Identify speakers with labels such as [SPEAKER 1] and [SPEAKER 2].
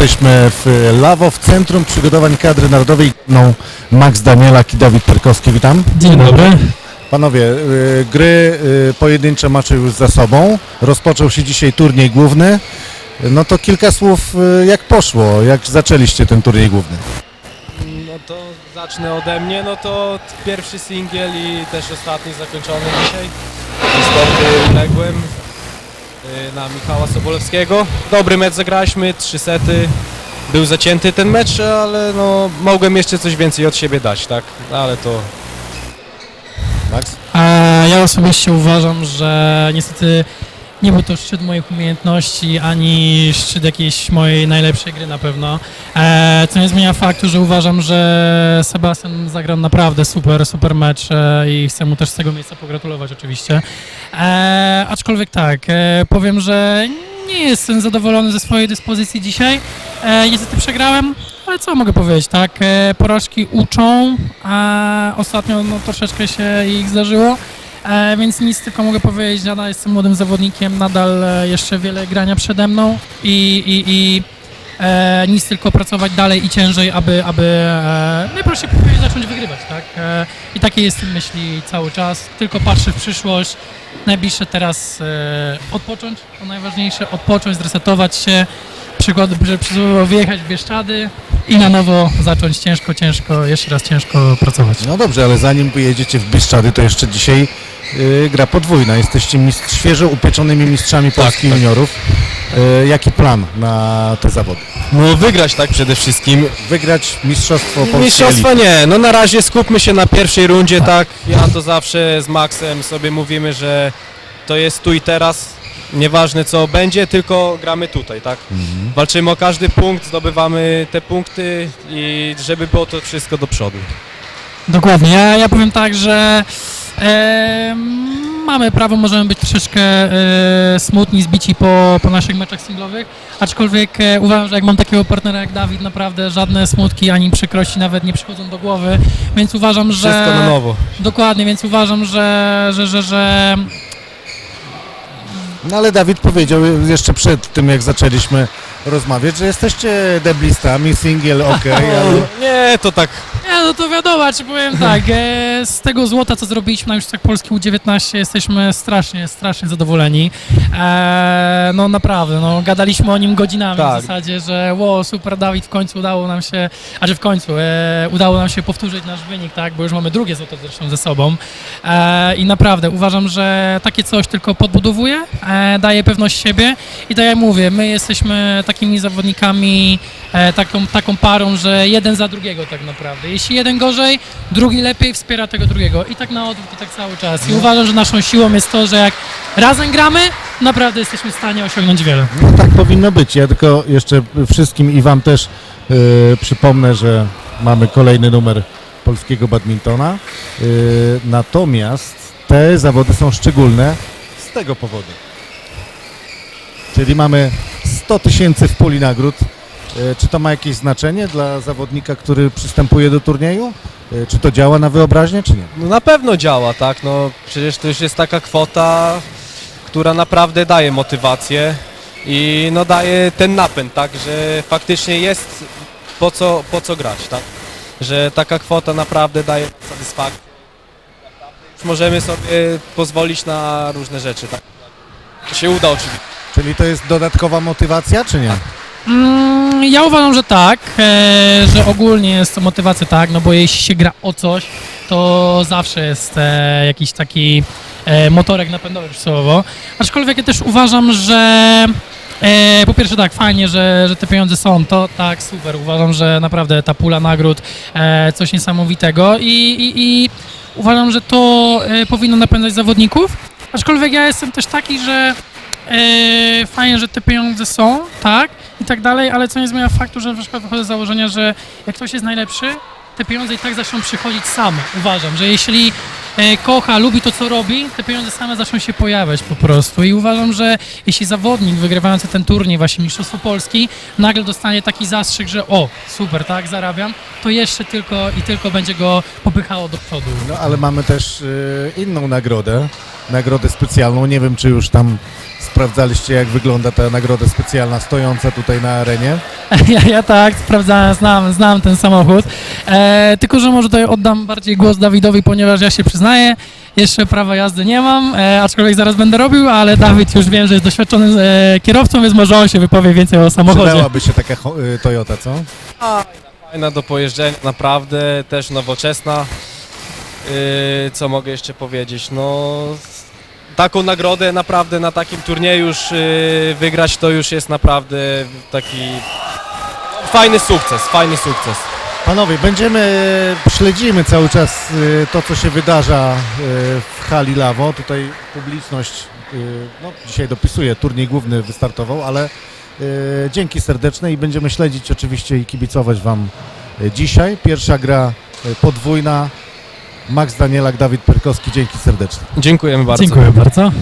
[SPEAKER 1] Jesteśmy w Lawo, w Centrum Przygotowań Kadry Narodowej. No, Max Danielak i Dawid Perkowski, witam.
[SPEAKER 2] Dzień dobry.
[SPEAKER 1] Panowie, y, gry y, pojedyncze macie już za sobą. Rozpoczął się dzisiaj turniej główny. No to kilka słów, y, jak poszło, jak zaczęliście ten turniej główny.
[SPEAKER 3] No to zacznę ode mnie, no to pierwszy singiel i też ostatni zakończony dzisiaj. Na Michała Sobolewskiego. Dobry mecz zagraliśmy, trzy sety. Był zacięty ten mecz, ale no mogłem jeszcze coś więcej od siebie dać, tak? Ale to
[SPEAKER 1] Max?
[SPEAKER 2] E, ja osobiście uważam, że niestety nie był to szczyt moich umiejętności, ani szczyt jakiejś mojej najlepszej gry na pewno. E, co nie zmienia faktu, że uważam, że Sebastian zagrał naprawdę super, super mecz e, i chcę mu też z tego miejsca pogratulować oczywiście. E, aczkolwiek tak, e, powiem, że nie jestem zadowolony ze swojej dyspozycji dzisiaj. E, niestety przegrałem, ale co mogę powiedzieć, tak? E, porażki uczą, a ostatnio no, troszeczkę się ich zdarzyło. E, więc nic tylko mogę powiedzieć, nadal jestem młodym zawodnikiem, nadal e, jeszcze wiele grania przede mną i, i, i e, nic tylko pracować dalej i ciężej, aby, aby e, najprościej powiedzieć, zacząć wygrywać, tak? E, I takie jest myśli cały czas, tylko patrzę w przyszłość, najbliższe teraz e, odpocząć, to najważniejsze, odpocząć, zresetować się, przykład, że przykładowo wyjechać w Bieszczady i na nowo zacząć ciężko, ciężko, jeszcze raz ciężko pracować.
[SPEAKER 1] No dobrze, ale zanim wyjedziecie w Bieszczady, to jeszcze dzisiaj y, gra podwójna. Jesteście mistrz, świeżo upieczonymi mistrzami Polski
[SPEAKER 3] tak.
[SPEAKER 1] juniorów. Y, jaki plan na te zawody?
[SPEAKER 3] no wygrać tak przede wszystkim.
[SPEAKER 1] Wygrać Mistrzostwo Polski
[SPEAKER 3] Mistrzostwa
[SPEAKER 1] Elity.
[SPEAKER 3] nie, no na razie skupmy się na pierwszej rundzie, tak. Ja to zawsze z Maxem sobie mówimy, że to jest tu i teraz. Nieważne co będzie, tylko gramy tutaj, tak?
[SPEAKER 1] Mhm.
[SPEAKER 3] Walczymy o każdy punkt, zdobywamy te punkty i żeby było to wszystko do przodu.
[SPEAKER 2] Dokładnie. Ja, ja powiem tak, że e, mamy prawo, możemy być troszeczkę e, smutni, zbici po, po naszych meczach singlowych, aczkolwiek e, uważam, że jak mam takiego partnera jak Dawid, naprawdę żadne smutki ani przykrości nawet nie przychodzą do głowy, więc uważam, że...
[SPEAKER 3] Wszystko na nowo.
[SPEAKER 2] Dokładnie, więc uważam, że, że, że, że
[SPEAKER 1] No ale Dawid powiedział jeszcze przed tym, jak zaczęliśmy rozmawiać, że jesteście deblistami, singiel ok, ale
[SPEAKER 3] Nie, to tak.
[SPEAKER 2] No to wiadomo, czy powiem tak, e, z tego złota, co zrobiliśmy na Mistrzostwach Polski U19, jesteśmy strasznie, strasznie zadowoleni. E, no naprawdę, no gadaliśmy o nim godzinami
[SPEAKER 3] Tak.
[SPEAKER 2] w zasadzie, że ło, super Dawid, w końcu udało nam się, a że w końcu e, udało nam się powtórzyć nasz wynik, tak, bo już mamy drugie złoto zresztą ze sobą. E, I naprawdę uważam, że takie coś tylko podbudowuje, e, daje pewność siebie i tak jak mówię, my jesteśmy takimi zawodnikami, e, taką, taką parą, że jeden za drugiego tak naprawdę. Jeśli jeden gorzej, drugi lepiej wspiera tego drugiego i tak na odwrót i tak cały czas. I uważam, że naszą siłą jest to, że jak razem gramy, naprawdę jesteśmy w stanie osiągnąć wiele.
[SPEAKER 1] no tak powinno być. Ja tylko jeszcze wszystkim i wam też y, przypomnę, że mamy kolejny numer polskiego badmintona. Y, natomiast te zawody są szczególne z tego powodu. Czyli mamy 100 tysięcy w puli nagród. Y, Czy to ma jakieś znaczenie dla zawodnika, który przystępuje do turnieju? Y, Czy to działa na wyobraźnię, czy nie?
[SPEAKER 3] No na pewno działa, tak? No przecież to już jest taka kwota, która naprawdę daje motywację i no daje ten napęd, tak? Że faktycznie jest po co, po co grać, tak? Że taka kwota naprawdę daje satysfakcję. Już możemy sobie pozwolić na różne rzeczy, tak? To się uda oczywiście.
[SPEAKER 1] Czyli to jest dodatkowa motywacja, czy nie?
[SPEAKER 2] Mm, ja uważam, że tak, e, że ogólnie jest to motywacja tak, no bo jeśli się gra o coś, to zawsze jest e, jakiś taki e, motorek napędowy słowo. Aczkolwiek ja też uważam, że e, po pierwsze tak, fajnie, że, że te pieniądze są, to tak, super. Uważam, że naprawdę ta pula nagród e, coś niesamowitego i, i, i uważam, że to e, powinno napędzać zawodników. Aczkolwiek ja jestem też taki, że e, fajnie, że te pieniądze są, tak, i tak dalej, ale co nie zmienia faktu, że na przykład wychodzę z założenia, że jak ktoś jest najlepszy, te pieniądze i tak zaczną przychodzić same. Uważam, że jeśli e, kocha, lubi to, co robi, te pieniądze same zaczną się pojawiać po prostu. I uważam, że jeśli zawodnik wygrywający ten turniej, właśnie Mistrzostwo Polski, nagle dostanie taki zastrzyk, że o, super, tak, zarabiam, to jeszcze tylko i tylko będzie go popychało do przodu.
[SPEAKER 1] No ale mamy też y, inną nagrodę, nagrodę specjalną. Nie wiem, czy już tam sprawdzaliście jak wygląda ta nagroda specjalna stojąca tutaj na arenie.
[SPEAKER 2] Ja, ja tak, sprawdzałem, znam, znam ten samochód. E, tylko, że może tutaj oddam bardziej głos Dawidowi, ponieważ ja się przyznaję, jeszcze prawa jazdy nie mam, e, aczkolwiek zaraz będę robił, ale Dawid już wiem, że jest doświadczonym e, kierowcą, więc może on się wypowie więcej o samochodzie.
[SPEAKER 1] Przydałaby się taka ho- y, Toyota, co?
[SPEAKER 3] Fajna do pojeżdżenia, naprawdę, też nowoczesna. Yy, co mogę jeszcze powiedzieć? No, taką nagrodę naprawdę na takim turnieju już yy, wygrać to już jest naprawdę taki fajny sukces, fajny sukces.
[SPEAKER 1] Panowie, będziemy, śledzimy cały czas y, to, co się wydarza y, w hali Lawo. Tutaj publiczność y, no, dzisiaj dopisuje, turniej główny wystartował, ale y, dzięki serdeczne i będziemy śledzić oczywiście i kibicować Wam y, dzisiaj. Pierwsza gra y, podwójna. Max Danielak, Dawid Perkowski, dzięki serdecznie.
[SPEAKER 3] Dziękujemy bardzo.
[SPEAKER 2] Dziękuję bardzo.